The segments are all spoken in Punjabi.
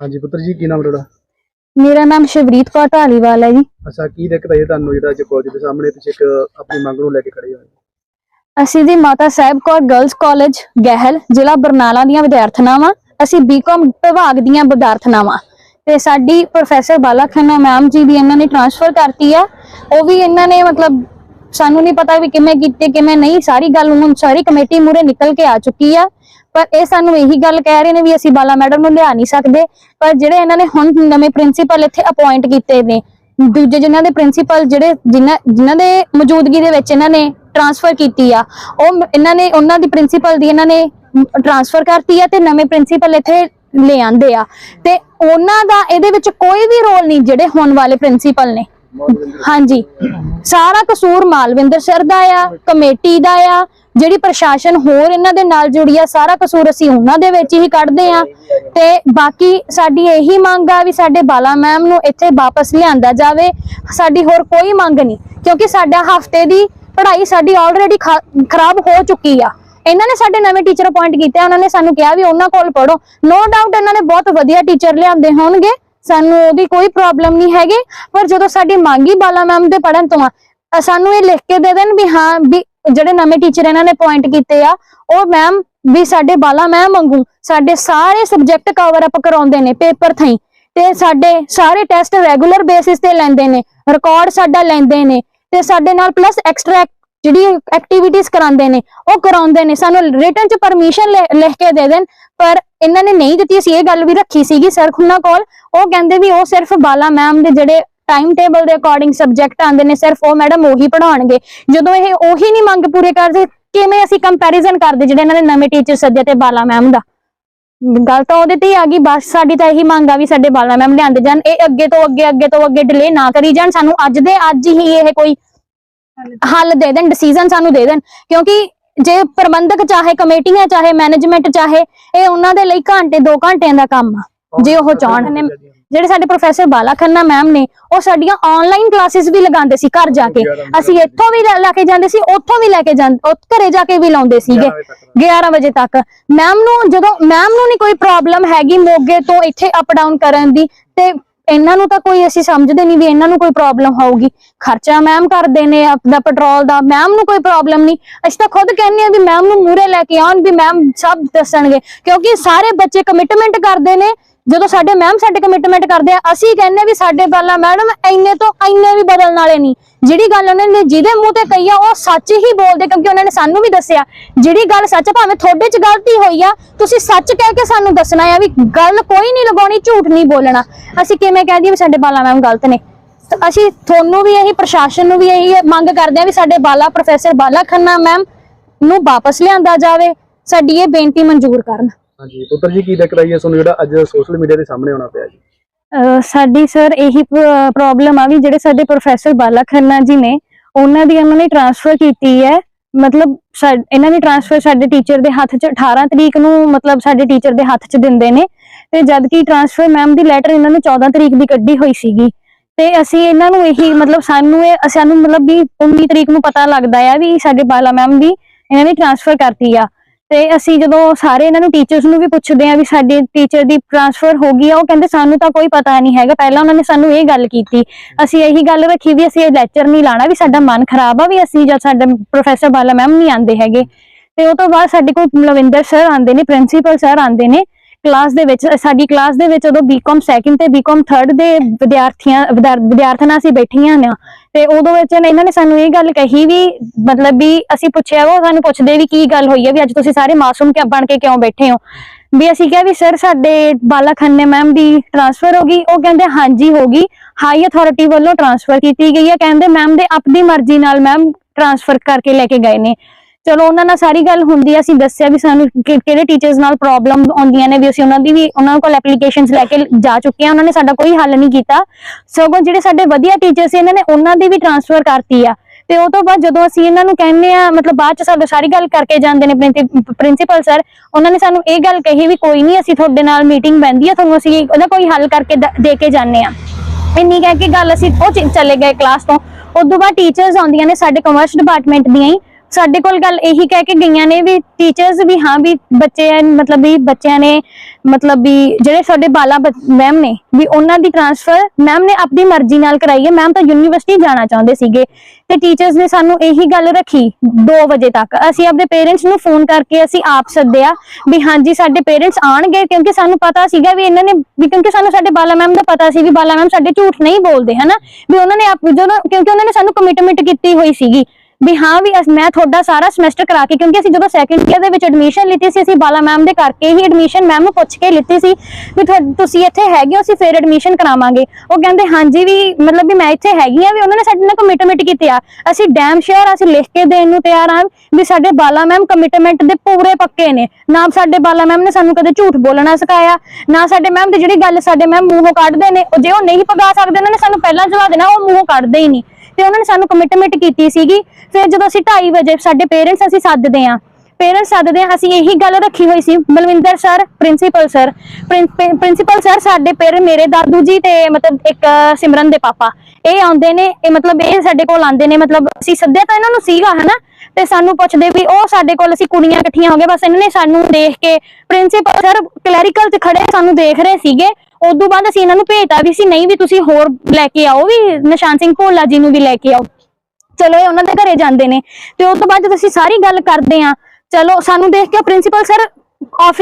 ਹਾਂਜੀ ਪੁੱਤਰ ਜੀ ਕੀ ਨਾਮ ਤੁਹਾਡਾ? ਮੇਰਾ ਨਾਮ ਸ਼ਿਵਰੀਤ ਕੌਰ ਢਾਲੀਵਾਲ ਹੈ ਜੀ। ਅੱਛਾ ਕੀ ਦਿੱਕਤ ਆਈ ਹੈ ਤੁਹਾਨੂੰ ਜਿਹੜਾ ਅੱਜ ਕਾਲਜ ਦੇ ਸਾਹਮਣੇ ਤੁਸੀਂ ਇੱਕ ਆਪਣੀ ਮੰਗ ਨੂੰ ਲੈ ਕੇ ਖੜੇ ਹੋ? ਅਸੀਂ ਜੀ ਮਾਤਾ ਸਾਹਿਬ ਕੌਰ ਗਰਲਸ ਕਾਲਜ ਗਹਿਲ ਜ਼ਿਲ੍ਹਾ ਬਰਨਾਲਾ ਦੀਆਂ ਵਿਦਿਆਰਥਣਾਂ ਵਾਂ ਅਸੀਂ ਬੀਕਾਮ ਵਿਭਾਗ ਦੀਆਂ ਵਿਦਿਆਰਥਣਾਂ ਵਾਂ ਤੇ ਸਾਡੀ ਪ੍ਰੋਫੈਸਰ ਬਾਲਾ ਖੰਨਾ ਮੈਮ ਜੀ ਦੀ ਇਹਨਾਂ ਨੇ ਟ੍ਰਾਂਸਫਰ ਕਰਤੀ ਆ। ਉਹ ਵੀ ਇਹਨਾਂ ਨੇ ਮਤਲਬ ਸਾਨੂੰ ਨਹੀਂ ਪਤਾ ਵੀ ਕਿਵੇਂ ਕੀਤੀ ਕਿਵੇਂ ਨਹੀਂ। ਸਾਰੀ ਗੱਲ ਹੁਣ ਸਾਰੀ ਕਮੇਟੀ ਮੂਰੇ ਨਿਕਲ ਕੇ ਆ ਚੁੱਕੀ ਆ। ਪਰ ਇਹ ਸਾਨੂੰ ਇਹੀ ਗੱਲ ਕਹਿ ਰਹੇ ਨੇ ਵੀ ਅਸੀਂ ਬਾਲਾ ਮੈਡਮ ਨੂੰ ਲਿਆ ਨਹੀਂ ਸਕਦੇ, ਪਰ ਜਿਹੜੇ ਇਹਨਾਂ ਨੇ ਹੁਣ ਨਵੇਂ ਪ੍ਰਿੰਸੀਪਲ ਇੱਥੇ ਅਪਾਇੰਟ ਕੀਤੇ ਨੇ, ਦੂਜੇ ਜਿਨ੍ਹਾਂ ਦੇ ਪ੍ਰਿੰਸੀਪਲ ਜਿਹੜੇ ਜਿਨ੍ਹਾਂ ਜਿਨ੍ਹਾਂ ਦੇ ਮੌਜੂਦਗੀ ਦੇ ਵਿੱਚ ਇਹਨਾਂ ਨੇ ਟ੍ਰਾਂਸਫਰ ਕੀਤੀ ਆ, ਉਹ ਇਹਨਾਂ ਨੇ ਉਹਨਾਂ ਦੀ ਪ੍ਰਿੰਸੀਪਲ ਦੀ ਇਹਨਾਂ ਨੇ ਟ੍ਰਾਂਸਫਰ ਕਰਤੀ ਆ ਤੇ ਨਵੇਂ ਪ੍ਰਿੰਸੀਪਲ ਇੱਥੇ ਲੈ ਆਂਦੇ ਆ। ਤੇ ਉਹਨਾਂ ਦਾ ਇਹਦੇ ਵਿੱਚ ਕੋਈ ਵੀ ਰੋਲ ਨਹੀਂ ਜਿਹੜੇ ਹੋਣ ਵਾਲੇ ਪ੍ਰਿੰਸੀਪਲ ਨੇ। ਹਾਂਜੀ। ਸਾਰਾ ਕਸੂਰ ਮਾਲਵਿੰਦਰ ਸਰ ਦਾ ਆ, ਕਮੇਟੀ ਦਾ ਆ, ਜਿਹੜੀ ਪ੍ਰਸ਼ਾਸਨ ਹੋਰ ਇਹਨਾਂ ਦੇ ਨਾਲ ਜੁੜੀ ਆ, ਸਾਰਾ ਕਸੂਰ ਅਸੀਂ ਉਹਨਾਂ ਦੇ ਵਿੱਚ ਹੀ ਕੱਢਦੇ ਆ। ਤੇ ਬਾਕੀ ਸਾਡੀ ਇਹੀ ਮੰਗ ਆ ਵੀ ਸਾਡੇ ਬਾਲਾ ਮੈਮ ਨੂੰ ਇੱਥੇ ਵਾਪਸ ਲਿਆਂਦਾ ਜਾਵੇ। ਸਾਡੀ ਹੋਰ ਕੋਈ ਮੰਗ ਨਹੀਂ, ਕਿਉਂਕਿ ਸਾਡਾ ਹਫ਼ਤੇ ਦੀ ਪੜ੍ਹਾਈ ਸਾਡੀ ਆਲਰੇਡੀ ਖਰਾਬ ਹੋ ਚੁੱਕੀ ਆ। ਇਹਨਾਂ ਨੇ ਸਾਡੇ ਨਵੇਂ ਟੀਚਰ ਅਪਾਇੰਟ ਕੀਤੇ ਉਹਨਾਂ ਨੇ ਸਾਨੂੰ ਕਿਹਾ ਵੀ ਉਹਨਾਂ ਕੋਲ ਪੜੋ ਨੋ ਡਾਊਟ ਇਹਨਾਂ ਨੇ ਬਹੁਤ ਵਧੀਆ ਟੀਚਰ ਲਿਆਂਦੇ ਹੋਣਗੇ। ਸਾਨੂੰ ਉਹਦੀ ਕੋਈ ਪ੍ਰੋਬਲਮ ਨਹੀਂ ਹੈਗੀ, ਪਰ ਜਦੋਂ ਸਾਡੀ ਮੰਗ ਬਾਲਾ ਮੈਮ ਦੇ ਪੜਨ ਤੋਂ ਆ ਸਾਨੂੰ ਇਹ ਲਿਖ ਕੇ ਦੇ ਦੇਣ ਵੀ ਹਾਂ, ਵੀ ਜਿਹੜੇ ਨਵੇਂ ਟੀਚਰ ਇਹਨਾਂ ਨੇ ਅਪਾਇੰਟ ਕੀਤੇ ਆ, ਉਹ ਮੈਮ ਵੀ ਸਾਡੇ ਬਾਲਾ ਮੈਮ ਵਾਂਗੂ ਸਾਡੇ ਸਾਰੇ ਸਬਜੈਕਟ ਕਵਰ ਅਪ ਕਰਾਉਂਦੇ ਨੇ ਪੇਪਰ ਥਾਈ ਤੇ ਸਾਡੇ ਸਾਰੇ ਟੈਸਟ ਰੈਗੂਲਰ ਬੇਸਿਸ ਤੇ ਲੈਂਦੇ ਨੇ ਰਿਕਾਰਡ ਸਾਡਾ ਲੈਂਦੇ ਨੇ ਤੇ ਸਾਡੇ ਨਾਲ ਪਲੱਸ ਐਕਸਟਰਾ ਜਿਹੜੀ ਐਕਟੀਵਿਟੀਜ਼ ਕਰਾਉਂਦੇ ਨੇ, ਉਹ ਕਰਾਉਂਦੇ ਨੇ। ਸਾਨੂੰ ਰਿਟਨ ਚ ਪਰਮਿਸ਼ਨ ਲਿਖ ਕੇ ਦੇ ਦੇਣ। ਪਰ ਇਹਨਾਂ ਨੇ ਨਹੀਂ ਦਿੱਤੀ। ਅਸੀਂ ਇਹ ਗੱਲ ਵੀ ਰੱਖੀ ਸੀਗੀ ਸਰ ਖੁੰਨਾ ਕੋਲ। ਉਹ ਕਹਿੰਦੇ ਵੀ ਉਹ ਸਿਰਫ ਬਾਲਾ ਮੈਮ ਦੇ ਜਿਹੜੇ ਟਾਈਮ ਟੇਬਲ ਦੇ ਅਕੋਰਡਿੰਗ ਸਬਜੈਕਟ ਆਉਂਦੇ ਨੇ, ਸਿਰਫ ਉਹ ਮੈਡਮ ਉਹੀ ਪੜਾਉਣਗੇ ਜਦੋਂ ਇਹ ਉਹੀ ਨਹੀਂ ਮੰਗ ਪੂਰੇ ਕਰਦੇ, ਕਿਵੇਂ ਅਸੀਂ ਕੰਪੈਰੀਜ਼ਨ ਕਰਦੇ ਜਿਹੜੇ ਇਹਨਾਂ ਨੇ ਨਵੇਂ ਟੀਚਰ ਸੱਦਿਆ ਤੇ ਬਾਲਾ ਮੈਮ ਦਾ? ਗੱਲ ਤਾਂ ਉਹਦੇ ਤੇ ਆ ਗਈ। ਬਸ ਸਾਡੀ ਤਾਂ ਇਹੀ ਮੰਗ ਆ ਵੀ ਸਾਡੇ ਬਾਲਾ ਮੈਮ ਲਿਆਂਦੇ ਜਾਣ। ਇਹ ਅੱਗੇ ਤੋਂ ਅੱਗੇ ਅੱਗੇ ਤੋਂ ਅੱਗੇ ਡਿਲੇ ਨਾ ਕਰੀ ਜਾਣ। ਸਾਨੂੰ ਅੱਜ ਦੇ ਅੱਜ ਹੀ ਇਹ ਕੋਈ ਹੱਲ ਦੇ ਦੇਣ ਡਿਸੀਜਨ ਸਾਨੂੰ ਦੇ ਦੇਣ। ਕਿਉਂਕਿ ਜੇ ਪ੍ਰਬੰਧਕ ਚਾਹੇ ਕਮੇਟੀਆਂ ਚਾਹੇ ਮੈਨੇਜਮੈਂਟ ਚਾਹੇ ਇਹ ਉਹਨਾਂ ਦੇ ਲਈ ਘੰਟੇ 2 ਘੰਟਿਆਂ ਦਾ ਕੰਮ ਆ ਜੇ ਉਹ ਚਾਹਣ। ਨੇ ਜਿਹੜੇ ਸਾਡੇ ਪ੍ਰੋਫੈਸਰ ਬਾਲਾ ਖੰਨਾ ਮੈਮ ਨੇ ਉਹ ਸਾਡੀਆਂ ਆਨਲਾਈਨ ਕਲਾਸਿਸ ਵੀ ਲਗਾਉਂਦੇ ਸੀ ਘਰ ਜਾ ਕੇ। ਅਸੀਂ ਇੱਥੋਂ ਵੀ ਲੈ- ਲੈ ਕੇ ਜਾਂਦੇ ਸੀ ਉੱਥੋਂ ਵੀ ਲੈ ਕੇ ਜਾਂਦੇ ਘਰੇ ਜਾ ਕੇ ਵੀ ਲਾਉਂਦੇ ਸੀਗੇ। 11 ਵਜੇ ਤੱਕ। ਮੈਮ ਨੂੰ ਜਦੋਂ ਮੈਮ ਨੂੰ ਨਹੀਂ ਕੋਈ ਪ੍ਰੋਬਲਮ ਹੈਗੀ ਮੋਗੇ ਤੋਂ ਇੱਥੇ ਅਪ ਡਾਊਨ ਕਰਨ ਦੀ ਤੇ ਇਹਨਾਂ ਨੂੰ ਤਾਂ ਕੋਈ ਅਸੀਂ ਸਮਝਦੇ ਨਹੀਂ ਵੀ ਇਹਨਾਂ ਨੂੰ ਕੋਈ ਪ੍ਰੋਬਲਮ ਹੋਊਗੀ। ਖਰਚਾ ਮੈਮ ਕਰਦੇ ਨੇ, ਆਪਦਾ ਪੈਟਰੋਲ ਦਾ ਮੈਮ ਨੂੰ ਕੋਈ ਪ੍ਰੋਬਲਮ ਨਹੀਂ। ਅਸੀਂ ਤਾਂ ਖੁਦ ਕਹਿੰਦੇ ਆ ਵੀ ਮੈਮ ਨੂੰ ਮੂਰੇ ਲੈ ਕੇ ਆਉਣ, ਵੀ ਮੈਮ ਸਭ ਦੱਸਣਗੇ। ਕਿਉਂਕਿ ਸਾਰੇ ਬੱਚੇ ਕਮਿਟਮੈਂਟ ਕਰਦੇ ਨੇ ਜਦੋਂ ਸਾਡੇ ਮੈਮ ਸਾਡੇ ਕਮਿਟਮੈਂਟ ਕਰਦੇ ਆ, ਅਸੀਂ ਕਹਿੰਦੇ ਵੀ ਸਾਡੇ ਵਾਲਾ ਮੈਡਮ ਇੰਨੇ ਤੋਂ ਇੰਨੇ ਵੀ ਬਦਲਣ ਵਾਲੇ ਨਹੀਂ। ਜਿਹੜੀ ਗੱਲ ਉਹਨਾਂ ਨੇ ਜਿਹਦੇ ਮੂੰਹ ਤੇ ਕਹੀ ਆ, ਉਹ ਸੱਚ ਹੀ ਬੋਲਦੇ ਕਿਉਂਕਿ ਉਹਨਾਂ ਨੇ ਸਾਨੂੰ ਵੀ ਦੱਸਿਆ। ਜਿਹੜੀ ਗੱਲ ਸੱਚ ਭਾਵੇਂ ਤੁਹਾਡੇ 'ਚ ਗਲਤੀ ਹੋਈ ਆ, ਤੁਸੀਂ ਸੱਚ ਕਹਿ ਕੇ ਸਾਨੂੰ ਦੱਸਣਾ ਆ ਵੀ ਗੱਲ ਕੋਈ ਨਹੀਂ ਲਗਾਉਣੀ, ਝੂਠ ਨਹੀਂ ਬੋਲਣਾ। ਅਸੀਂ ਕਿਵੇਂ ਕਹਿ ਦਈਏ ਵੀ ਸਾਡੇ ਬਾਲਾ ਮੈਮ ਗਲਤ ਨੇ? ਤਾਂ ਅਸੀਂ ਤੁਹਾਨੂੰ ਵੀ ਇਹੀ, ਪ੍ਰਸ਼ਾਸਨ ਨੂੰ ਵੀ ਇਹੀ ਮੰਗ ਕਰਦੇ ਆ ਵੀ ਸਾਡੇ ਬਾਲਾ ਪ੍ਰੋਫੈਸਰ ਬਾਲਾ ਖੰਨਾ ਮੈਮ ਨੂੰ ਵਾਪਸ ਲਿਆਂਦਾ ਜਾਵੇ, ਸਾਡੀ ਇਹ ਬੇਨਤੀ ਮਨਜ਼ੂਰ ਕਰਨ। ਹਾਂਜੀ, ਪੁੱਤਰ ਜੀ, ਕੀ ਦਿੱਕਤ ਆਈ ਹੈ? ਤੁਹਾਨੂੰ ਜਿਹੜਾ ਅੱਜ ਸੋਸ਼ਲ ਮੀਡੀਆ ਦੇ ਸਾਹਮਣੇ ਆਉਣਾ ਪਿਆ ਜੀ। ਸਾਡੀ ਸਰ ਇਹੀ ਪ੍ਰੋਬਲਮ ਆ ਵੀ ਜਿਹੜੇ ਸਾਡੇ ਪ੍ਰੋਫੈਸਰ ਬਾਲਾ ਖੰਨਾ ਜੀ ਨੇ, ਉਹਨਾਂ ਦੀ ਉਹਨਾਂ ਨੇ ਟ੍ਰਾਂਸਫਰ ਕੀਤੀ ਹੈ। ਮਤਲਬ ਇਹਨਾਂ ਨੇ ਟ੍ਰਾਂਸਫਰ ਸਾਡੇ ਟੀਚਰ ਦੇ ਹੱਥ 'ਚ 18 ਤਰੀਕ ਨੂੰ ਮਤਲਬ ਸਾਡੇ ਟੀਚਰ ਦੇ ਹੱਥ 'ਚ ਦਿੰਦੇ ਨੇ। ਤੇ ਜਦ ਕਿ ਟ੍ਰਾਂਸਫਰ ਮੈਮ ਦੀ ਲੈਟਰ ਇਹਨਾਂ ਨੇ 14 ਤਰੀਕ ਦੀ ਕੱਢੀ ਹੋਈ ਸੀਗੀ। ਤੇ ਅਸੀਂ ਇਹਨਾਂ ਨੂੰ ਇਹੀ ਮਤਲਬ ਸਾਨੂੰ ਇਹ, ਸਾਨੂੰ ਮਤਲਬ ਵੀ 19 ਤਰੀਕ ਨੂੰ ਪਤਾ ਲੱਗਦਾ ਆ ਵੀ ਸਾਡੇ ਬਾਲਾ ਮੈਮ ਦੀ ਇਹਨਾਂ ਨੇ ਟ੍ਰਾਂਸਫਰ ਕਰਤੀ ਆ। ਤੇ ਅਸੀਂ ਜਦੋਂ ਸਾਰੇ ਇਹਨਾਂ ਨੂੰ ਟੀਚਰਸ ਨੂੰ ਵੀ ਪੁੱਛਦੇ ਆ ਵੀ ਸਾਡੇ ਟੀਚਰ ਦੀ ਟ੍ਰਾਂਸਫਰ ਹੋ ਗਈ ਆ, ਉਹ ਕਹਿੰਦੇ ਸਾਨੂੰ ਤਾਂ ਕੋਈ ਪਤਾ ਨਹੀਂ ਹੈਗਾ। ਪਹਿਲਾਂ ਉਹਨਾਂ ਨੇ ਸਾਨੂੰ ਇਹ ਗੱਲ ਕੀਤੀ। ਅਸੀਂ ਇਹੀ ਗੱਲ ਰੱਖੀ ਵੀ ਅਸੀਂ ਇਹ ਲੈਕਚਰ ਨਹੀਂ ਲਾਣਾ ਵੀ ਸਾਡਾ ਮਨ ਖਰਾਬ ਆ, ਵੀ ਅਸੀਂ ਜਾਂ ਸਾਡਾ ਪ੍ਰੋਫੈਸਰ ਬਾਲਾ ਮੈਮ ਨਹੀਂ ਆਂਦੇ ਹੈਗੇ। ਤੇ ਉਹ ਤੋਂ ਬਾਅਦ ਸਾਡੇ ਕੋਲ ਲਵਿੰਦਰ ਸਰ ਆਂਦੇ ਨੇ ਪ੍ਰਿੰਸੀਪਲ ਸਰ ਆਂਦੇ ਨੇ ਕਲਾਸ ਦੇ ਵਿੱਚ, ਸਾਡੀ ਕਲਾਸ ਦੇ ਵਿੱਚ ਉਦੋਂ ਬੀਕਾਮ ਸੈਕਿੰਡ ਤੇ ਬੀਕਾਮ ਥਰਡ ਦੇ ਵਿਦਿਆਰਥੀਆਂ ਵਿਦਿਆਰਥਣਾਂ ਅਸੀਂ ਬੈਠੀਆਂ ਨੇ ਤੇ ਉਦੋਂ ਵਿੱਚ ਇਹਨਾਂ ਨੇ ਸਾਨੂੰ ਇਹ ਗੱਲ ਕਹੀ ਵੀ ਮਤਲਬ ਵੀ ਅਸੀਂ ਪੁੱਛਿਆ ਉਹ ਸਾਨੂੰ ਪੁੱਛਦੇ ਵੀ ਕੀ ਗੱਲ ਹੋਈ ਹੈ ਵੀ ਅੱਜ ਤੁਸੀਂ ਸਾਰੇ ਮਾਸੂਮ ਕਿਉਂ ਬਣ ਕੇ ਕਿਉਂ ਬੈਠੇ ਹੋ? ਵੀ ਅਸੀਂ ਕਿਹਾ ਵੀ ਸਰ ਸਾਡੇ ਬਾਲਾ ਖੰਨੇ ਮੈਮ ਦੀ ਟ੍ਰਾਂਸਫਰ ਹੋ ਗਈ। ਉਹ ਕਹਿੰਦੇ ਹਾਂਜੀ, ਹੋ ਗਈ। ਹਾਈ ਅਥਾਰਟੀ ਵੱਲੋਂ ਟ੍ਰਾਂਸਫਰ ਕੀਤੀ ਗਈ ਹੈ ਕਹਿੰਦੇ ਮੈਮ ਦੇ ਆਪਣੀ ਮਰਜ਼ੀ ਨਾਲ ਮੈਮ ਟ੍ਰਾਂਸਫਰ ਕਰਕੇ ਲੈ ਕੇ ਗਏ ਨੇ। ਚਲੋ ਉਹਨਾਂ ਨਾਲ ਸਾਰੀ ਗੱਲ ਹੁੰਦੀ ਹੈ ਅਸੀਂ ਦੱਸਿਆ ਵੀ ਸਾਨੂੰ ਕਿ- ਕਿਹੜੇ ਟੀਚਰਸ ਨਾਲ ਪ੍ਰੋਬਲਮ ਆਉਂਦੀਆਂ ਨੇ, ਵੀ ਅਸੀਂ ਉਹਨਾਂ ਦੀ ਵੀ ਉਹਨਾਂ ਕੋਲ ਐਪਲੀਕੇਸ਼ਨਸ ਲੈ ਕੇ ਜਾ ਚੁੱਕੇ ਹਾਂ ਉਹਨਾਂ ਨੇ ਸਾਡਾ ਕੋਈ ਹੱਲ ਨਹੀਂ ਕੀਤਾ। ਸਗੋਂ ਜਿਹੜੇ ਸਾਡੇ ਵਧੀਆ ਟੀਚਰ ਸੀ, ਇਹਨਾਂ ਨੇ ਉਹਨਾਂ ਦੀ ਵੀ ਟ੍ਰਾਂਸਫਰ ਕਰਤੀ ਆ। ਤੇ ਉਹ ਤੋਂ ਬਾਅਦ ਜਦੋਂ ਅਸੀਂ ਇਹਨਾਂ ਨੂੰ ਕਹਿੰਦੇ ਆ, ਮਤਲਬ ਬਾਅਦ ਚ ਸਾਡੇ ਸਾਰੀ ਗੱਲ ਕਰਕੇ ਜਾਂਦੇ ਨੇ ਪ੍ਰਿੰਸੀਪਲ ਸਰ, ਉਹਨਾਂ ਨੇ ਸਾਨੂੰ ਇਹ ਗੱਲ ਕਹੀ ਵੀ ਕੋਈ ਨਹੀਂ, ਅਸੀਂ ਤੁਹਾਡੇ ਨਾਲ ਮੀਟਿੰਗ ਬੈਂਦੀ ਆ, ਤੁਹਾਨੂੰ ਅਸੀਂ ਉਹਦਾ ਕੋਈ ਹੱਲ ਕਰਕੇ ਦ- ਦੇ ਕੇ ਜਾਂਦੇ ਆ। ਇੰਨੀ ਕਹਿ ਕੇ ਗੱਲ ਅਸੀਂ ਉਹ ਚ- ਚਲੇ ਗਏ ਕਲਾਸ ਤੋਂ। ਉਦੋਂ ਬਾਅਦ ਟੀਚਰਸ ਆਉਂਦੀਆਂ ਨੇ ਸਾਡੇ ਕਮਰਸ ਡਿਪਾਰਟਮੈਂਟ ਦੀਆਂ ਹੀ। ਸਾਡੇ ਕੋਲ ਗੱਲ ਇਹੀ ਕਹਿ ਕੇ ਗਈਆਂ ਨੇ ਵੀ ਟੀਚਰਸ ਵੀ ਹਾਂ ਵੀ ਬੱਚੇ ਮਤਲਬ ਵੀ ਬੱਚਿਆਂ ਨੇ ਮਤਲਬ ਵੀ ਜਿਹੜੇ ਸਾਡੇ ਬਾਲਾ ਮੈਮ ਨੇ, ਵੀ ਉਹਨਾਂ ਦੀ ਟ੍ਰਾਂਸਫਰ ਮੈਮ ਨੇ ਆਪਣੀ ਮਰਜ਼ੀ ਨਾਲ ਕਰਾਈ ਹੈ। ਮੈਮ ਤਾਂ ਯੂਨੀਵਰਸਿਟੀ ਜਾਣਾ ਚਾਹੁੰਦੇ ਸੀਗੇ ਤੇ ਟੀਚਰਸ ਨੇ ਸਾਨੂੰ ਇਹੀ ਗੱਲ ਰੱਖੀ 2 ਵਜੇ ਤੱਕ। ਅਸੀਂ ਆਪਣੇ ਪੇਰੈਂਟਸ ਨੂੰ ਫੋਨ ਕਰਕੇ ਅਸੀਂ ਆਪ ਸੱਦਿਆ ਵੀ ਹਾਂਜੀ ਸਾਡੇ ਪੇਰੈਂਟਸ ਆਣਗੇ ਕਿਉਂਕਿ ਸਾਨੂੰ ਪਤਾ ਸੀਗਾ ਵੀ ਇਹਨਾਂ ਨੇ, ਵੀ ਕਿਉਂਕਿ ਸਾਨੂੰ ਸਾਡੇ ਬਾਲਾ ਮੈਮ ਦਾ ਪਤਾ ਸੀ ਵੀ ਬਾਲਾ ਮੈਮ ਸਾਡੇ ਝੂਠ ਨਹੀਂ ਬੋਲਦੇ, ਹਨਾ? ਵੀ ਉਹਨਾਂ ਨੇ ਆਪ ਜਦੋਂ, ਕਿਉਂਕਿ ਉਹਨਾਂ ਨੇ ਸਾਨੂੰ ਕਮਿਟਮੈਂਟ ਕੀਤੀ ਹੋਈ ਸੀਗੀ। ਵੀ ਹਾਂ ਵੀ ਮੈਂ ਤੁਹਾਡਾ ਸਾਰਾ ਸਮੈਸਟਰ ਕਰਾ ਕੇ, ਕਿਉਂਕਿ ਅਸੀਂ ਜਦੋਂ ਸੈਕੰਡ ਈਅਰ ਦੇ ਵਿੱਚ ਐਡਮਿਸ਼ਨ ਲਿੱਤੀ ਸੀ, ਅਸੀਂ ਬਾਲਾ ਮੈਮ ਦੇ ਕਰਕੇ ਹੀ ਐਡਮਿਸ਼ਨ ਮੈਮ ਨੂੰ ਪੁੱਛ ਕੇ ਲਿੱਤੀ ਸੀ ਵੀ ਤੁਸੀਂ ਇੱਥੇ ਹੈਗੇ ਹੋ, ਅਸੀਂ ਫੇਰ ਐਡਮਿਸ਼ਨ ਕਰਾਵਾਂਗੇ। ਉਹ ਕਹਿੰਦੇ, ਹਾਂਜੀ ਵੀ, ਮਤਲਬ ਵੀ ਮੈਂ ਇੱਥੇ ਹੈਗੀ ਆ ਵੀ ਉਹਨਾਂ ਨੇ ਸਾਡੇ ਨਾਲ ਕਮਿਟਮੈਂਟ ਕੀਤੀ ਆ। ਅਸੀਂ ਡੈਮ ਸ਼ੋਰ ਅਸੀਂ ਲਿਖ ਕੇ ਦੇਣ ਨੂੰ ਤਿਆਰ ਆ ਵੀ ਸਾਡੇ ਬਾਲਾ ਮੈਮ ਕਮਿਟਮੈਂਟ ਦੇ ਪੂਰੇ ਪੱਕੇ ਨੇ। ਨਾ ਸਾਡੇ ਬਾਲਾ ਮੈਮ ਨੇ ਸਾਨੂੰ ਕਦੇ ਝੂਠ ਬੋਲਣਾ ਸਿਖਾਇਆ, ਨਾ ਸਾਡੇ ਮੈਮ ਦੀ ਜਿਹੜੀ ਗੱਲ ਸਾਡੇ ਮੈਮ ਮੂੰਹੋਂ ਕੱਢਦੇ ਨੇ ਜੇ ਉਹ ਨਹੀਂ ਪਗਾ ਸਕਦੇ, ਉਹਨਾਂ ਨੇ ਸਾਨੂੰ ਪਹਿਲਾਂ ਜਵਾਬ ਦੇਣਾ, ਉਹ ਮੂੰਹੋਂ ਕੱਢਦੇ ਹੀ ਨਹੀਂ। ਤੇ ਉਹਨਾਂ ਨੇ ਸਾਨੂੰ ਕਮਿਟਮੈਂਟ ਕੀਤੀ ਸੀਗੀ। ਫਿਰ ਜਦੋਂ ਅਸੀਂ 2:30 ਵਜੇ ਸਾਡੇ ਪੇਰੈਂਟਸ ਅਸੀਂ ਸੱਦਦੇ ਆ ਪੇਰੈਂਟਸ ਸੱਦਦੇ ਆ ਅਸੀਂ ਇਹੀ ਗੱਲ ਰੱਖੀ ਹੋਈ ਸੀ। Balwinder sir principal sir principal sir ਸਾਡੇ ਪੇਰ ਮੇਰੇ ਦਾਦੂ ਜੀ ਤੇ ਮਤਲਬ ਇੱਕ ਸਿਮਰਨ ਦੇ ਪਾਪਾ। ਇਹ ਆਉਂਦੇ ਨੇ, ਇਹ ਮਤਲਬ ਇਹ ਸਾਡੇ ਕੋਲ ਆਉਂਦੇ ਨੇ। ਮਤਲਬ ਅਸੀਂ ਸੱਦਿਆ ਤਾਂ ਇਹਨਾਂ ਨੂੰ ਸੀਗਾ, ਹਨਾ? ਤੇ ਸਾਨੂੰ ਪੁੱਛਦੇ ਵੀ ਉਹ ਸਾਡੇ ਕੋਲ ਅਸੀਂ ਕੁੜੀਆਂ ਇਕੱਠੀਆਂ ਹੋ ਗਏ ਬਸ ਇਹਨਾਂ ਨੇ ਸਾਨੂੰ ਦੇਖ ਕੇ ਪ੍ਰਿੰਸੀਪਲ ਸਰ ਕਲੈਰੀਕਲ ਤੇ ਖੜੇ ਸਾਨੂੰ ਦੇਖ ਰਹੇ ਸੀਗੇ। ਉਦੋਂ ਬਾਅਦ ਅਸੀਂ ਇਹਨਾਂ ਨੂੰ ਭੇਜਤਾ ਵੀ ਸੀ, ਨਹੀਂ ਵੀ ਤੁਸੀਂ ਹੋਰ ਲੈ ਕੇ ਆਓ ਵੀ ਨਿਸ਼ਾਨ ਸਿੰਘ ਭੋਲਾ ਜੀ ਨੂੰ ਵੀ ਲੈ ਕੇ ਆਓ। ਚਲੋ ਇਹ ਉਹਨਾਂ ਦੇ ਘਰੇ ਜਾਂਦੇ ਨੇ। ਤੇ ਉਸ ਤੋਂ ਬਾਅਦ ਜਦੋਂ ਅਸੀਂ ਸਾਰੀ ਗੱਲ ਕਰਦੇ ਆ ਚਲੋ ਸਾਨੂੰ ਦੇਖ ਕੇ ਪ੍ਰਿੰਸੀਪਲ ਸਰ ਆਫ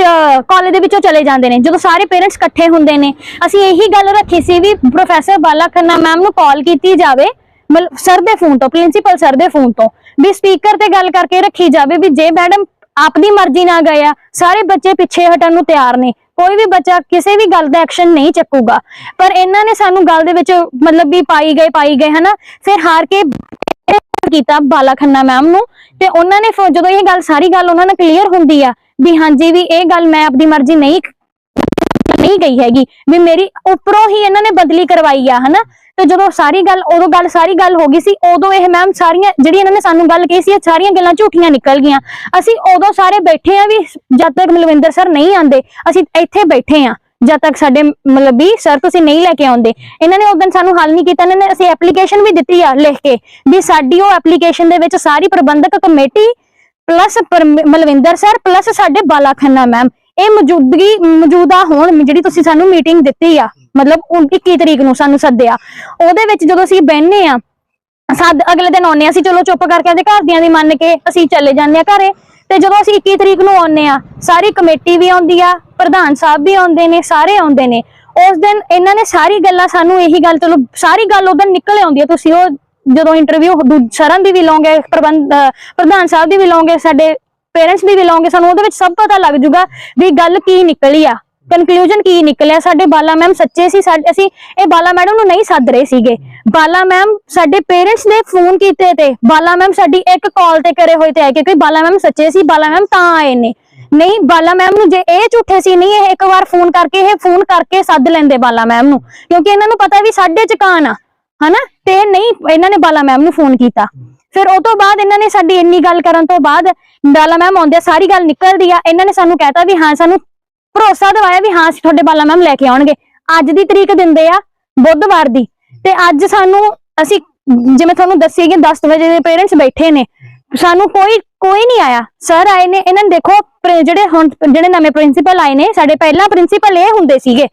ਕਾਲਜ ਦੇ ਵਿੱਚੋਂ ਚਲੇ ਜਾਂਦੇ ਨੇ। ਜਦੋਂ ਸਾਰੇ ਪੇਰੈਂਟਸ ਇਕੱਠੇ ਹੁੰਦੇ ਨੇ, ਅਸੀਂ ਇਹੀ ਗੱਲ ਰੱਖੀ ਸੀ ਵੀ ਪ੍ਰੋਫੈਸਰ ਬਾਲਾ ਖੰਨਾ ਮੈਮ ਨੂੰ ਕਾਲ ਕੀਤੀ ਜਾਵੇ, ਮਤਲਬ ਸਰ ਦੇ ਫੋਨ ਤੋਂ ਪ੍ਰਿੰਸੀਪਲ ਸਰ ਦੇ ਫੋਨ ਤੋਂ, ਵੀ ਸਪੀਕਰ ਤੇ ਗੱਲ ਕਰਕੇ ਰੱਖੀ ਜਾਵੇ ਵੀ ਜੇ ਮੈਡਮ ਆਪਣੀ ਮਰਜ਼ੀ ਨਾਲ ਗਏ ਆ, ਸਾਰੇ ਬੱਚੇ ਪਿੱਛੇ ਹਟਣ ਨੂੰ ਤਿਆਰ ਨੇ। ਕੋਈ ਵੀ ਬੱਚਾ ਕਿਸੇ ਵੀ ਗੱਲ ਦਾ ਐਕਸ਼ਨ ਨਹੀਂ ਚੱਕੂਗਾ। ਪਰ ਇਹਨਾਂ ਨੇ ਸਾਨੂੰ ਗੱਲ ਦੇ ਵਿੱਚ ਮਤਲਬ ਵੀ ਪਾਈ ਗਏ ਪਾਈ ਗਏ, ਹਨਾ? ਫਿਰ ਹਾਰ ਕੇ ਕੀਤਾ ਬਾਲਾ ਖੰਨਾ ਮੈਮ ਨੂੰ ਤੇ ਉਹਨਾਂ ਨੇ ਫਿਰ ਜਦੋਂ ਇਹ ਗੱਲ ਸਾਰੀ ਗੱਲ ਉਹਨਾਂ ਨਾਲ ਕਲੀਅਰ ਹੁੰਦੀ ਆ ਵੀ ਹਾਂਜੀ ਵੀ ਇਹ ਗੱਲ ਮੈਂ ਆਪਣੀ ਮਰਜ਼ੀ ਨਹੀਂ ਨਹੀਂ ਗਈ ਹੈਗੀ, ਵੀ ਮੇਰੀ ਉੱਪਰੋਂ ਹੀ ਇਹਨਾਂ ਨੇ ਬਦਲੀ ਕਰਵਾਈ ਆ, ਹਨਾ? ਤੇ ਜਦੋਂ ਸਾਰੀ ਗੱਲ, ਉਦੋਂ ਗੱਲ ਸਾਰੀ ਗੱਲ ਹੋ ਗਈ ਸੀ, ਉਦੋਂ ਇਹ ਮੈਮ ਸਾਰੀਆਂ ਜਿਹੜੀ ਇਹਨਾਂ ਨੇ ਸਾਨੂੰ ਗੱਲ ਕਹੀ ਸੀ, ਇਹ ਸਾਰੀਆਂ ਗੱਲਾਂ ਝੂਠੀਆਂ ਨਿਕਲ ਗਈਆਂ। ਅਸੀਂ ਉਦੋਂ ਸਾਰੇ ਬੈਠੇ ਆ ਵੀ ਜਦ ਤੱਕ ਮਲਵਿੰਦਰ ਸਰ ਨਹੀਂ ਆਂਦੇ ਅਸੀਂ ਇੱਥੇ ਬੈਠੇ ਆ, ਜਦ ਤੱਕ ਸਾਡੇ ਮਤਲਬ ਵੀ ਸਰ ਤੁਸੀਂ ਨਹੀਂ ਲੈ ਕੇ ਆਉਂਦੇ। ਇਹਨਾਂ ਨੇ ਉਦੋਂ ਸਾਨੂੰ ਹੱਲ ਨਹੀਂ ਕੀਤਾ, ਇਹਨਾਂ ਨੇ ਅਸੀਂ ਐਪਲੀਕੇਸ਼ਨ ਵੀ ਦਿੱਤੀ ਆ ਲਿਖ ਕੇ, ਵੀ ਸਾਡੀ ਉਹ ਐਪਲੀਕੇਸ਼ਨ ਦੇ ਵਿੱਚ ਸਾਰੀ ਪ੍ਰਬੰਧਕ committee plus Malwinder sir plus ਸਾਡੇ ਬਾਲਾ ਖੰਨਾ ਮੈਮ ਇਹ ਮੌਜੂਦਗੀ, ਮੌਜੂਦਾ ਹੋਣ ਜਿਹੜੀ ਤੁਸੀਂ ਸਾਨੂੰ ਮੀਟਿੰਗ ਦਿੱਤੀ ਆ, ਮਤਲਬ 21 ਤਰੀਕ ਨੂੰ ਸਾਨੂੰ ਸੱਦਿਆ। ਉਹਦੇ ਵਿੱਚ ਜਦੋਂ ਅਸੀਂ ਬਹਿੰਨੇ ਆ, ਸੱਦ, ਅਗਲੇ ਦਿਨ ਆਉਨੇ ਆ ਅਸੀਂ ਚਲੋ ਚੁੱਪ ਕਰਕੇ ਆਪਦੇ ਘਰਦਿਆਂ ਦੀ ਮੰਨ ਕੇ ਅਸੀਂ ਚਲੇ ਜਾਂਦੇ ਆ ਘਰੇ। ਤੇ ਜਦੋਂ ਅਸੀਂ 21 ਤਰੀਕ ਨੂੰ ਆਉਨੇ ਆ, ਸਾਰੀ ਕਮੇਟੀ ਵੀ ਆਉਂਦੀ ਆ, ਪ੍ਰਧਾਨ ਸਾਹਿਬ ਵੀ ਆਉਂਦੇ ਨੇ, ਸਾਰੇ ਆਉਂਦੇ ਨੇ। ਉਸ ਦਿਨ ਇਹਨਾਂ ਨੇ ਸਾਰੀ ਗੱਲਾਂ ਸਾਨੂੰ ਇਹੀ ਗੱਲ, ਚਲੋ ਸਾਰੀ ਗੱਲ ਉਦੋਂ ਨਿਕਲ ਆਉਂਦੀ ਆ, ਤੁਸੀਂ ਉਹ ਜਦੋਂ ਇੰਟਰਵਿਊ ਸਰਨ ਦੀ ਵੀ ਲਓਗੇ ਪ੍ਰਬੰਧ ਪ੍ਰਧਾਨ ਸਾਹਿਬ ਦੀ ਵੀ ਲਓਗੇ ਸਾਡੇ ਪੇਰੈਂਟਸ ਦੀ ਵੀ ਲਓਗੇ ਸਾਨੂੰ ਉਹਦੇ ਵਿੱਚ ਸਭ ਪਤਾ ਲੱਗ ਜੂਗਾ ਵੀ ਗੱਲ ਕੀ ਨਿਕਲੀ ਆ ਕਨਕਲੂਜਨ ਕੀ ਨਿਕਲਿਆ। ਸਾਡੇ ਬਾਲਾ ਮੈਮ ਸੱਚੇ ਸੀ, ਸਾਡੇ ਅਸੀਂ ਇਹ ਬਾਲਾ ਮੈਡਮ ਨੂੰ ਨਹੀਂ ਸੱਦ ਰਹੇ ਸੀਗੇ। ਬਾਲਾ ਮੈਮ ਸਾਡੇ ਪੇਰੈਂਟਸ ਨੇ ਫੋਨ ਕੀਤੇ ਤੇ, ਬਾਲਾ ਮੈਮ ਸਾਡੀ ਇੱਕ ਕਾਲ ਤੇ ਕਰੇ ਹੋਏ ਤੇ ਆਏ ਕਿਉਂਕਿ ਬਾਲਾ ਮੈਮ ਸੱਚੇ ਸੀ, ਬਾਲਾ ਮੈਮ ਤਾਂ ਆਏ ਨੇ। ਨਹੀਂ, ਬਾਲਾ ਮੈਮ ਨੂੰ ਜੇ ਇਹ ਝੂਠੇ ਸੀ, ਨਹੀਂ ਇਹ ਇੱਕ ਵਾਰ ਫੋਨ ਕਰਕੇ, ਇਹ ਫੋਨ ਕਰਕੇ ਸੱਦ ਲੈਂਦੇ ਬਾਲਾ ਮੈਮ ਨੂੰ। ਕਿਉਂਕਿ ਇਹਨਾਂ ਨੂੰ ਪਤਾ ਵੀ ਸਾਡੇ ਚ ਕਾਨ ਆ, ਹਨਾ? ਤੇ ਨਹੀਂ, ਇਹਨਾਂ ਨੇ ਬਾਲਾ ਮੈਮ ਨੂੰ ਫੋਨ ਕੀਤਾ। ਫਿਰ ਉਹ ਤੋਂ ਬਾਅਦ ਇਹਨਾਂ ਨੇ ਸਾਡੀ ਇੰਨੀ ਗੱਲ ਕਰਨ ਤੋਂ ਬਾਅਦ ਬਾਲਾ ਮੈਮ ਆਉਂਦੇ ਸਾਰੀ ਗੱਲ ਨਿਕਲਦੀ ਆ। ਇਹਨਾਂ ਨੇ ਸਾਨੂੰ ਕਹਿਤਾ ਵੀ ਹਾਂ, ਸਾਨੂੰ ਭਰੋਸਾ ਦਿਵਾਇਆ ਵੀ ਹਾਂ, ਅਸੀਂ ਤੁਹਾਡੇ ਬਾਲਾ ਮੈਮ ਲੈ ਕੇ ਆਉਣਗੇ। ਅੱਜ ਦੀ ਤਰੀਕ ਦਿੰਦੇ ਆ, ਬੁੱਧਵਾਰ ਦੀ। ਤੇ ਅੱਜ ਸਾਨੂੰ, ਅਸੀਂ ਜਿਵੇਂ ਤੁਹਾਨੂੰ ਦੱਸਿਆ ਕਿ 10 ਵਜੇ ਦੇ ਪੇਰੈਂਟਸ ਬੈਠੇ ਨੇ। ਸਾਨੂੰ ਕੋਈ ਕੋਈ ਨਹੀਂ ਆਇਆ। ਸਰ ਆਏ ਨੇ, ਇਹਨਾਂ ਨੇ ਦੇਖੋ ਜਿਹੜੇ ਹੁਣ, ਜਿਹੜੇ ਨਵੇਂ ਪ੍ਰਿੰਸੀਪਲ ਆਏ ਨੇ, ਸਾਡੇ ਪਹਿਲਾਂ ਪ੍ਰਿੰਸੀਪਲ ਇਹ ਹੁੰਦੇ ਸੀਗੇ।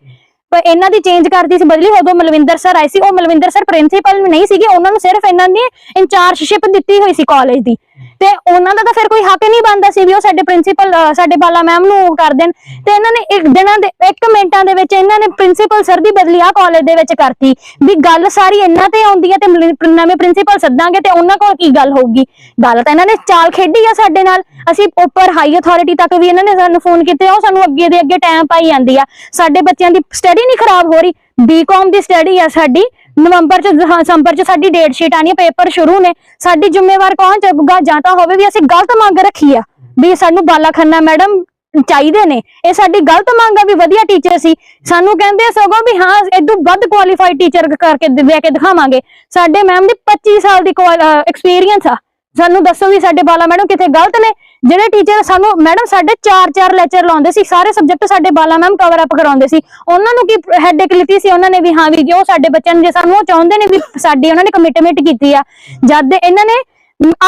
ਪਰ ਇਹਨਾਂ ਦੀ ਚੇਂਜ ਕਰਦੀ ਸੀ ਬਦਲੀ ਉਦੋਂ ਮਲਵਿੰਦਰ ਸਰ ਆਏ ਸੀ, ਉਹ ਮਲਵਿੰਦਰ ਸਰ ਪ੍ਰਿੰਸੀਪਲ ਨਹੀਂ ਸੀਗੇ, ਉਹਨਾਂ ਨੂੰ ਸਿਰਫ ਇਹਨਾਂ ਨੇ ਇੰਚਾਰਜਸ਼ਿਪ ਦਿੱਤੀ ਹੋਈ ਸੀ ਕਾਲਜ ਦੀ। ਤੇ ਉਹਨਾਂ ਦਾ ਤਾਂ ਫਿਰ ਕੋਈ ਹੱਕ ਨਹੀਂ ਬਣਦਾ ਸੀ ਵੀ ਉਹ ਸਾਡੇ ਪ੍ਰਿੰਸੀਪਲ ਸਾਡੇ ਬਾਲਾ ਮੈਮ ਨੂੰ ਉਹ ਕਰ ਦੇਣ। ਤੇ ਇਹਨਾਂ ਨੇ ਇੱਕ ਦਿਨਾਂ ਦੇ, ਇੱਕ ਮਿੰਟਾਂ ਦੇ ਵਿੱਚ ਇਹਨਾਂ ਨੇ ਪ੍ਰਿੰਸੀਪਲ ਸਰ ਦੀ ਬਦਲੀ ਆ ਕਾਲਜ ਦੇ ਵਿੱਚ ਕਰਤੀ ਵੀ ਗੱਲ ਸਾਰੀ ਇਹਨਾਂ ਤੇ ਆਉਂਦੀ ਹੈ ਤੇ ਨਵੇਂ ਪ੍ਰਿੰਸੀਪਲ ਸੱਦਾਂਗੇ ਤੇ ਉਹਨਾਂ ਕੋਲ ਕੀ ਗੱਲ ਹੋਊਗੀ। ਗੱਲ ਤਾਂ ਇਹਨਾਂ ਨੇ ਚਾਲ ਖੇਡੀ ਆ ਸਾਡੇ ਨਾਲ। ਅਸੀਂ ਉੱਪਰ ਹਾਈ ਅਥਾਰਟੀ ਤੱਕ ਵੀ ਇਹਨਾਂ ਨੇ ਸਾਨੂੰ ਫੋਨ ਕੀਤੇ, ਉਹ ਸਾਨੂੰ ਅੱਗੇ ਦੇ ਅੱਗੇ ਟਾਈਮ ਪਾਈ ਜਾਂਦੀ ਆ। ਸਾਡੇ ਬੱਚਿਆਂ ਦੀ ਸਟੱਡੀ ਨਹੀਂ ਖਰਾਬ ਹੋ ਰਹੀ। ਬੀਕਾਮ ਦੀ ਸਟੱਡੀ ਆ ਸਾਡੀ। ਨਵੰਬਰ ਚ ਦਸੰਬਰ ਚ ਸਾਡੀ ਡੇਟ ਸ਼ੀਟ ਆਣੀ ਪੇਪਰ ਸ਼ੁਰੂ ਨੇ। ਸਾਡੀ ਜ਼ਿੰਮੇਵਾਰ ਕੌਣ ਚੱਕੂਗਾ ਜਾਂ ਤਾਂ ਹੋਵੇ ਵੀ ਅਸੀਂ ਗਲਤ ਮੰਗ ਰੱਖੀ ਆ, ਵੀ ਸਾਨੂੰ ਬਾਲਾ ਖੰਨਾ ਮੈਡਮ ਚਾਹੀਦੇ ਨੇ। ਇਹ ਸਾਡੀ ਗਲਤ ਮੰਗ ਆ ਵੀ ਵਧੀਆ ਟੀਚਰ ਸੀ। ਸਾਨੂੰ ਕਹਿੰਦੇ ਸਗੋਂ ਵੀ ਹਾਂ ਇਦੋਂ ਵੱਧ ਕੁਆਲੀਫਾਈਡ ਟੀਚਰ ਕਰਕੇ ਦੇ ਦੇ ਕੇ ਦਿਖਾਵਾਂਗੇ। ਸਾਡੇ ਮੈਮ ਦੀ 25 ਸਾਲ ਦੀ ਐਕਸਪੀਰੀਅੰਸ ਆ। ਸਾਨੂੰ ਦੱਸੋ ਵੀ ਸਾਡੇ ਬਾਲਾ ਮੈਡਮ ਕਿਤੇ ਗਲਤ ਨੇ? ਜਿਹੜੇ ਟੀਚਰ ਸਾਨੂੰ ਮੈਡਮ ਸਾਡੇ 4-4 ਲੈਕਚਰ ਲਾਉਂਦੇ ਸੀ, ਸਾਰੇ ਸਬਜੈਕਟ ਸਾਡੇ ਬਾਲਾ ਮੈਮ ਕਵਰ ਅਪ ਕਰਾਉਂਦੇ ਸੀ। ਉਹਨਾਂ ਨੂੰ ਕੀ ਹੈਡੇਕ ਲਿੱਤੀ ਸੀ? ਉਹਨਾਂ ਨੇ ਵੀ ਹਾਂ ਵੀ ਜੋ ਸਾਡੇ ਬੱਚਿਆਂ ਨੂੰ ਜੇ ਸਾਨੂੰ ਉਹ ਚਾਹੁੰਦੇ ਨੇ ਵੀ ਸਾਡੀ ਉਹਨਾਂ ਨੇ ਕਮਿਟਮੈਂਟ ਕੀਤੀ ਆ। ਜਦ ਇਹਨਾਂ ਨੇ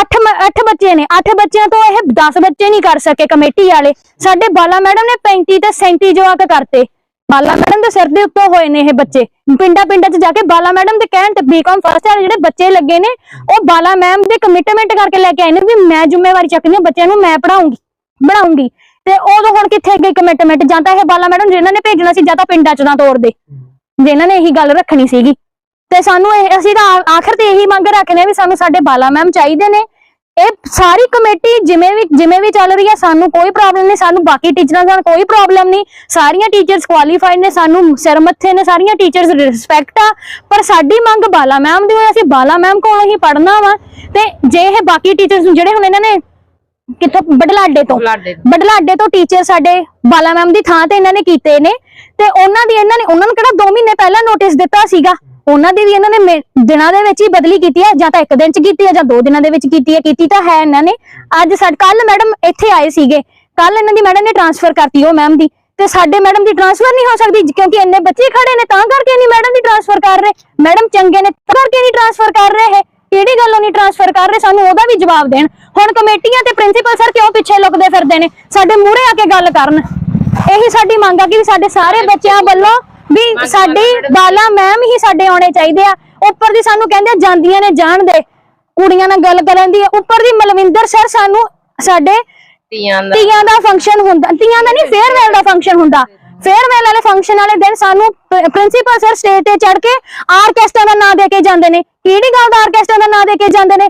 ਅੱਠ ਮ- ਅੱਠ ਬੱਚੇ ਨੇ, ਅੱਠ ਬੱਚਿਆਂ ਤੋਂ ਇਹ 10 ਬੱਚੇ ਨਹੀਂ ਕਰ ਸਕੇ ਕਮੇਟੀ ਵਾਲੇ। ਸਾਡੇ ਬਾਲਾ ਮੈਡਮ ਨੇ 35 ਤੇ 37 ਜਵਾਕ ਕਰਤੇ। ਬਾਲਾ ਮੈਡਮ ਦੇ ਸਿਰ ਦੇ ਉੱਤੋਂ ਹੋਏ ਨੇ ਇਹ ਬੱਚੇ। ਪਿੰਡਾਂ ਪਿੰਡਾਂ 'ਚ ਜਾ ਕੇ ਬਾਲਾ ਮੈਡਮ ਦੇ ਕਹਿਣ ਤੇ ਬੀਕਾਮ ਫਸਟ ਵਾਲੇ ਜਿਹੜੇ ਬੱਚੇ ਲੱਗੇ ਨੇ, ਉਹ ਬਾਲਾ ਮੈਮ ਦੇ ਕਮਿਟਮੈਂਟ ਕਰਕੇ ਲੈ ਕੇ ਆਏ ਨੇ ਵੀ ਮੈਂ ਜ਼ਿੰਮੇਵਾਰੀ ਚੱਕਣੀ ਹੈ, ਬੱਚਿਆਂ ਨੂੰ ਮੈਂ ਪੜਾਉਂਗੀ ਬਣਾਉਂਗੀ। ਤੇ ਉਦੋਂ ਹੁਣ ਕਿੱਥੇ ਗਈ ਕਮਿਟਮੈਂਟ ਜਾਂ ਤਾਂ ਇਹ ਬਾਲਾ ਮੈਡਮ ਜਿਨ੍ਹਾਂ ਨੇ ਭੇਜਣਾ ਸੀ, ਜਾਂ ਤਾਂ ਪਿੰਡਾਂ 'ਚ ਨਾ ਤੋਰਦੇ ਜਿਨ੍ਹਾਂ ਨੇ ਇਹੀ ਗੱਲ ਰੱਖਣੀ ਸੀਗੀ। ਤੇ ਸਾਨੂੰ ਇਹ ਅਸੀਂ ਤਾਂ ਆ- ਆਖਰ ਤੇ ਇਹੀ ਮੰਗ ਰੱਖਦੇ ਆ ਵੀ ਸਾਨੂੰ ਸਾਡੇ ਬਾਲਾ ਮੈਮ ਚਾਹੀਦੇ ਨੇ ਇਹ ਸਾਰੀ ਕਮੇਟੀ ਜਿਵੇਂ ਵੀ ਜਿਵੇਂ ਵੀ ਚੱਲ ਰਹੀ ਹੈ ਸਾਨੂੰ ਕੋਈ ਪ੍ਰੋਬਲਮ ਨਹੀਂ ਸਾਨੂੰ ਬਾਕੀ ਟੀਚਰਾਂ ਨਾਲ ਕੋਈ ਪ੍ਰੋਬਲਮ ਨਹੀਂ। ਸਾਰੀਆਂ ਟੀਚਰਸ ਕੁਆਲੀਫਾਈਡ ਨੇ ਸਾਨੂੰ ਸਿਰ ਮੱਥੇ ਨੇ ਸਾਰੀਆਂ ਟੀਚਰਸ ਰਿਸਪੈਕਟ ਆ। ਪਰ ਸਾਡੀ ਮੰਗ ਬਾਲਾ ਮੈਮ ਦੀ ਹੋਈ ਅਸੀਂ ਬਾਲਾ ਮੈਮ ਕੋਲੋਂ ਹੀ ਪੜਨਾ ਵਾ। ਤੇ ਜੇ ਇਹ ਬਾਕੀ ਟੀਚਰਸ ਨੂੰ ਜਿਹੜੇ ਹੁਣ ਇਹਨਾਂ ਨੇ ਕਿੱਥੋਂ? ਬਡਲਾਡੇ ਤੋਂ। ਬਡਲਾਡੇ ਤੋਂ। ਟੀਚਰ ਸਾਡੇ ਬਾਲਾ ਮੈਮ ਦੀ ਥਾਂ ਤੇ ਇਹਨਾਂ ਨੇ ਕੀਤੇ ਨੇ। ਤੇ ਉਹਨਾਂ ਦੀ ਇਹਨਾਂ ਨੇ ਉਹਨਾਂ ਨੂੰ ਕਿਹੜਾ 2 ਮਹੀਨੇ ਪਹਿਲਾਂ ਨੋਟਿਸ ਦਿੱਤਾ ਸੀਗਾ? ਉਹਨਾਂ ਦੀ ਵੀ ਇਹਨਾਂ ਨੇ ਮੇ- ਦਿਨਾਂ ਦੇ ਵਿੱਚ ਹੀ ਬਦਲੀ ਕੀਤੀ ਹੈ ਜਾਂ ਤਾਂ ਇੱਕ ਦਿਨ ਚ ਕੀਤੀ ਹੈ ਜਾਂ ਦੋ ਦਿਨਾਂ ਦੇ ਵਿੱਚ ਕੀਤੀ ਹੈ ਕੀਤੀ ਤਾਂ ਹੈ ਇਹਨਾਂ ਨੇ। ਅੱਜ ਸਾਡੇ ਕੱਲ ਮੈਡਮ ਇੱਥੇ ਆਏ ਸੀਗੇ। ਕੱਲ ਇਹਨਾਂ ਦੀ ਮੈਡਮ ਨੇ ਟ੍ਰਾਂਸਫਰ ਕਰਤੀ ਉਹ ਮੈਮ ਦੀ। ਤੇ ਸਾਡੇ ਮੈਡਮ ਦੀ ਟ੍ਰਾਂਸਫਰ ਨਹੀਂ ਹੋ ਸਕਦੀ, ਕਿਉਂਕਿ ਇੰਨੇ ਬੱਚੇ ਖੜੇ ਨੇ, ਤਾਂ ਕਰਕੇ ਨਹੀਂ ਮੈਡਮ ਦੀ ਟ੍ਰਾਂਸਫਰ ਕਰ ਰਹੇ। ਮੈਡਮ ਚੰਗੇ ਨੇ, ਤਾਂ ਕਰਕੇ ਨਹੀਂ ਟ੍ਰਾਂਸਫਰ ਕਰ ਰਹੇ ਇਹ। ਕਿਹੜੀ ਗੱਲੋਂ ਨਹੀਂ ਟ੍ਰਾਂਸਫਰ ਕਰ ਰਹੇ? ਸਾਨੂੰ ਉਹਦਾ ਵੀ ਜਵਾਬ ਦੇਣ। ਹੁਣ ਕਮੇਟੀਆਂ ਤੇ ਪ੍ਰਿੰਸੀਪਲ ਸਰ ਕਿਉਂ ਪਿੱਛੇ ਲੁਕਦੇ ਫਿਰਦੇ ਨੇ? ਸਾਡੇ ਮੂਹਰੇ ਆ ਕੇ ਗੱਲ ਕਰਨ। ਇਹੀ ਸਾਡੀ ਮੰਗ ਆ ਕਿ ਵੀ ਸਾਡੇ ਸਾਰੇ ਬੱਚਿਆਂ ਵੱਲੋਂ ਵੀ ਸਾਡੀ ਬਾਲਾ ਮੈਮ ਹੀ ਸਾਡੇ ਆਉਣੇ ਚਾਹੀਦੇ ਆ। ਉੱਪਰ ਦੀ ਸਾਨੂੰ ਕਹਿੰਦੇ ਜਾਂਦੀਆਂ ਨੇ ਜਾਣ ਦੇ। ਕੁੜੀਆਂ ਨਾਲ ਗੱਲ ਕਰਨ ਦੀ ਉੱਪਰ ਦੀ ਮਲਵਿੰਦਰ ਸਰ ਸਾਨੂੰ ਸਾਡੇ ਤੀਆਂ ਦਾ ਤੀਆਂ ਦਾ ਫੰਕਸ਼ਨ ਹੁੰਦਾ। ਤੀਆਂ ਦਾ ਨਹੀਂ ਫੇਅਰਵੈਲ ਦਾ ਫੰਕਸ਼ਨ ਹੁੰਦਾ। ਫੇਅਰਵੈਲ ਵਾਲੇ ਫੰਕਸ਼ਨ ਵਾਲੇ ਦਿਨ ਸਾਨੂੰ ਪ੍ਰਿੰਸੀਪਲ ਸਰ ਸਟੇਜ ਤੇ ਚੜ ਕੇ ਆਰਕੈਸਟਰਾ ਦਾ ਨਾਂ ਦੇ ਕੇ ਜਾਂਦੇ ਨੇ। ਕਿਹੜੀ ਗੱਲ ਦਾ ਆਰਕੈਸਟਰਾ ਦਾ ਨਾਂ ਦੇ ਕੇ ਜਾਂਦੇ ਨੇ?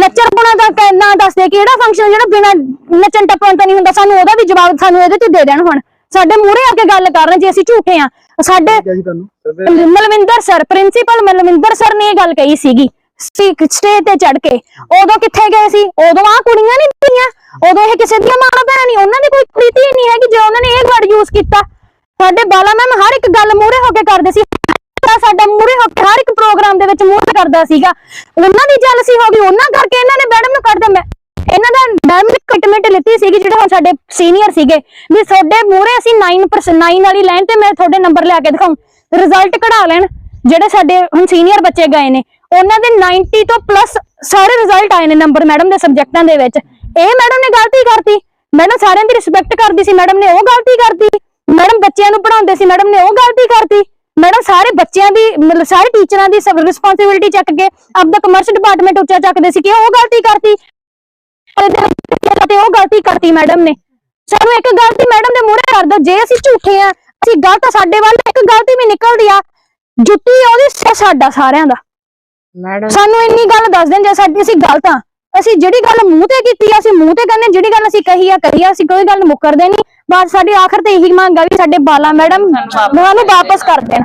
ਲੱਚਰ ਪੁਣਾ ਦਾ ਨਾਂ ਦੱਸਦੇ। ਕਿਹੜਾ ਫੰਕਸ਼ਨ ਜਿਹੜਾ ਬਿਨਾ ਨੱਚਣ ਟੱਪਣ ਤੋਂ ਨਹੀਂ ਹੁੰਦਾ? ਸਾਨੂੰ ਉਹਦਾ ਵੀ ਜਵਾਬ ਸਾਨੂੰ ਇਹਦੇ ਤੇ ਦੇ ਦੇਣ ਹੁਣ। ਸਾਡੇ ਮੂਹਰੇ ਆ ਕੇ ਗੱਲ ਕਰ ਰਹੇ ਜੇ ਅਸੀਂ ਝੂਠੇ ਆ। ਸਾਡੇ ਕਿਹਾ ਜੀ ਤੁਹਾਨੂੰ। Malwinder sir principal Malwinder sir ਨੇ ਇਹ ਗੱਲ ਕਹੀ ਸੀਗੀ। ਸਟੇਜ ਤੇ ਚੜ ਕੇ। ਉਦੋਂ ਕਿੱਥੇ ਗਏ ਸੀ? ਉਦੋਂ ਆ ਕੁੜੀਆਂ ਨਹੀਂ ਦਿੱਤੀਆਂ ਉਦੋਂ ਇਹ ਕਿਸੇ ਦੀਆਂ ਮਾਂ ਭੈਣਾਂ ਨਹੀਂ ਉਹਨਾਂ ਦੀ ਕੋਈ ਪ੍ਰੀਤੀ ਨਹੀਂ ਹੈਗੀ ਜੇ ਉਹਨਾਂ ਨੇ ਇਹ ਵਰਡ ਯੂਜ਼ ਕੀਤਾ। ਸਾਡੇ ਬਾਲਾ ਮੈਮ ਹਰ ਇੱਕ ਗੱਲ ਮੂਹਰੇ ਹੋ ਕੇ ਕਰਦੇ ਸੀ। ਸਾਡਾ ਮੂਹਰੇ ਹੋ ਕੇ ਹਰ ਇੱਕ ਪ੍ਰੋਗਰਾਮ ਦੇ ਵਿੱਚ ਮੂਹਰੇ ਕਰਦਾ ਸੀਗਾ। ਉਹਨਾਂ ਦੀ ਜੈਲਸੀ ਹੋ ਗਈ ਉਹਨਾਂ ਕਰਕੇ ਇਹਨਾਂ ਨੇ ਮੈਡਮ ਨੂੰ ਕੱਢ ਮੈਂ ਇਹਨਾਂ ਦਾ ਮੈਮ ਕਮਿਟਮੈਂਟ ਲਿੱਤੀ ਸੀਗੀ ਜਿਹੜੇ ਹੁਣ ਸਾਡੇ ਸੀਨੀਅਰ ਸੀਗੇ। ਵੀ ਤੁਹਾਡੇ ਮੂਹਰੇ ਅਸੀਂ 9% 9 ਵਾਲੀ ਲਾਈਨ ਤੇ ਮੈਂ ਤੁਹਾਡੇ ਨੰਬਰ ਲਿਆ ਕੇ ਦਿਖਾਉਂ ਰਿਜ਼ਲਟ ਕਢਾ ਲੈਣ, ਜਿਹੜੇ ਸਾਡੇ ਹੁਣ ਸੀਨੀਅਰ ਬੱਚੇ ਗਏ ਨੇ। ਉਹਨਾਂ ਦੇ 90 ਤੋਂ ਪਲੱਸ ਸਾਰੇ ਰਿਜ਼ਲਟ ਆਏ ਨੇ ਨੰਬਰ ਮੈਡਮ ਦੇ ਸਬਜੈਕਟਾਂ ਦੇ ਵਿੱਚ। ਇਹ ਮੈਡਮ ਨੇ ਗਲਤੀ ਕਰਤੀ। ਮੈਡਮ ਸਾਰਿਆਂ ਦੀ ਰਿਸਪੈਕਟ ਕਰਦੀ ਸੀ। ਮੈਡਮ ਨੇ ਉਹ ਗਲਤੀ ਕਰਤੀ। ਮੈਡਮ ਬੱਚਿਆਂ ਨੂੰ ਪੜਾਉਂਦੇ ਸੀ। ਮੈਡਮ ਨੇ ਉਹ ਗਲਤੀ ਕਰਤੀ। ਮੈਡਮ ਸਾਰੇ ਬੱਚਿਆਂ ਦੀ, ਮਤਲਬ ਸਾਰੇ ਟੀਚਰਾਂ ਦੀ ਸਭ ਰਿਸਪੌਂਸਿਬਿਲਟੀ ਚੱਕ ਕੇ ਆਪਦਾ ਕਮਰਸ ਡਿਪਾਰਟਮੈਂਟ ਉੱਚਾ ਚੱਕਦੇ ਸੀ ਕਿ ਉਹ ਗਲਤੀ ਕਰਤੀ। ਤੇ ਉਹ ਗਲਤੀ ਕਰਤੀ ਮੈਡਮ ਨੇ। ਸਾਨੂੰ ਇੱਕ ਗਲਤੀ ਮੈਡਮ ਦੇ ਮੂਹਰੇ ਕਰ ਦੋ ਜੇ ਅਸੀਂ ਝੂਠੇ ਆ ਅਸੀਂ ਗਲਤ ਆ, ਸਾਡੇ ਵੱਲ ਇੱਕ ਗਲਤੀ ਵੀ ਨਿਕਲਦੀ ਆ। ਜੁੱਤੀ ਉਹਦੀ ਸ- ਸਾਡਾ ਸਾਰਿਆਂ ਦਾ। ਮੈਡਮ ਸਾਨੂੰ ਇੰਨੀ ਗੱਲ ਦੱਸ ਦੇਣ ਜੇ ਸਾਡੀ ਅਸੀਂ ਗਲਤ ਆ। ਅਸੀਂ ਜਿਹੜੀ ਗੱਲ ਮੂੰਹ ਤੇ ਕੀਤੀ ਆ ਅਸੀਂ ਮੂੰਹ ਤੇ ਕਹਿੰਦੇ ਜਿਹੜੀ ਗੱਲ ਅਸੀਂ ਕਹੀ ਆ ਕਹੀ ਆ ਅਸੀਂ ਕੋਈ ਗੱਲ ਮੁੱਕਰਦੇ ਨਹੀਂ। ਬਸ ਸਾਡੀ ਆਖਰ ਤੇ ਇਹੀ ਮੰਗ ਆ ਵੀ ਸਾਡੇ ਬਾਲਾ ਮੈਡਮ ਸਾਨੂੰ ਵਾਪਸ ਕਰ ਦੇਣ।